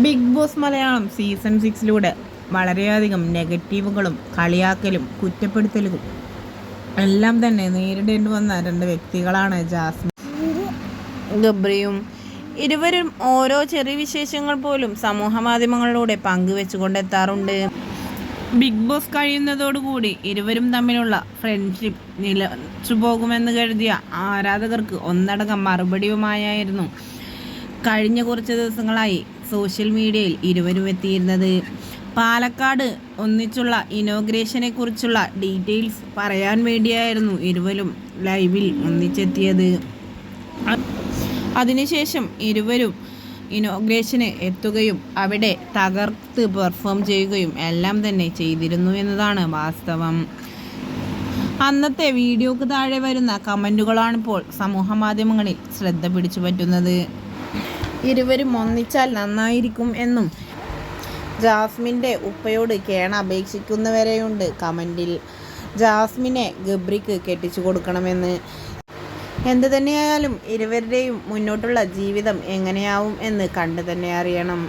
Big boss Malayalam season സിക്സിലൂടെ വളരെയധികം നെഗറ്റീവുകളും കളിയാക്കലും കുറ്റപ്പെടുത്തലുകളും എല്ലാം തന്നെ നേരിടേണ്ടി വന്ന രണ്ട് വ്യക്തികളാണ് ജാസ്മിൻ ഗബ്രിയും. ഇരുവരും ഓരോ ചെറിയ വിശേഷങ്ങൾ പോലും സമൂഹ മാധ്യമങ്ങളിലൂടെ പങ്കുവെച്ചുകൊണ്ടെത്താറുണ്ട്. ബിഗ് ബോസ് കഴിയുന്നതോടുകൂടി ഇരുവരും തമ്മിലുള്ള ഫ്രണ്ട്ഷിപ്പ് നിലച്ചു പോകുമെന്ന് കരുതിയ ആരാധകർക്ക് ഒന്നടങ്കം മറുപടിയുമായായിരുന്നു. കഴിഞ്ഞ കുറച്ച് ദിവസങ്ങളായി സോഷ്യൽ മീഡിയയിൽ ഇരുവരും എത്തിയിരുന്നത്. പാലക്കാട് ഒന്നിച്ചുള്ള ഇനോഗ്രേഷനെ കുറിച്ചുള്ള ഡീറ്റെയിൽസ് പറയാൻ വേണ്ടിയായിരുന്നു ഇരുവരും ലൈവിൽ ഒന്നിച്ചെത്തിയത്. അതിനുശേഷം ഇരുവരും ഇനോഗ്രേഷന് എത്തുകയും അവിടെ തകർത്ത് പെർഫോം ചെയ്യുകയും എല്ലാം തന്നെ ചെയ്തിരുന്നു എന്നതാണ് വാസ്തവം. അന്നത്തെ വീഡിയോക്ക് താഴെ വരുന്ന കമന്റുകളാണിപ്പോൾ സമൂഹ മാധ്യമങ്ങളിൽ ശ്രദ്ധ പിടിച്ചു പറ്റുന്നത്. ഇരുവരും ഒന്നിച്ചാൽ നന്നായിരിക്കും എന്നും ജാസ്മിന്റെ ഉപ്പയോട് കേണ അപേക്ഷിക്കുന്നവരെയുണ്ട്. കമന്റിൽ ജാസ്മിനെ ഗബ്രിക്ക് കെട്ടിച്ചു കൊടുക്കണമെന്ന്. എന്തു തന്നെയായാലും ഇരുവരുടെയും മുന്നോട്ടുള്ള ജീവിതം എങ്ങനെയാവും എന്ന് കണ്ടു തന്നെ അറിയണം.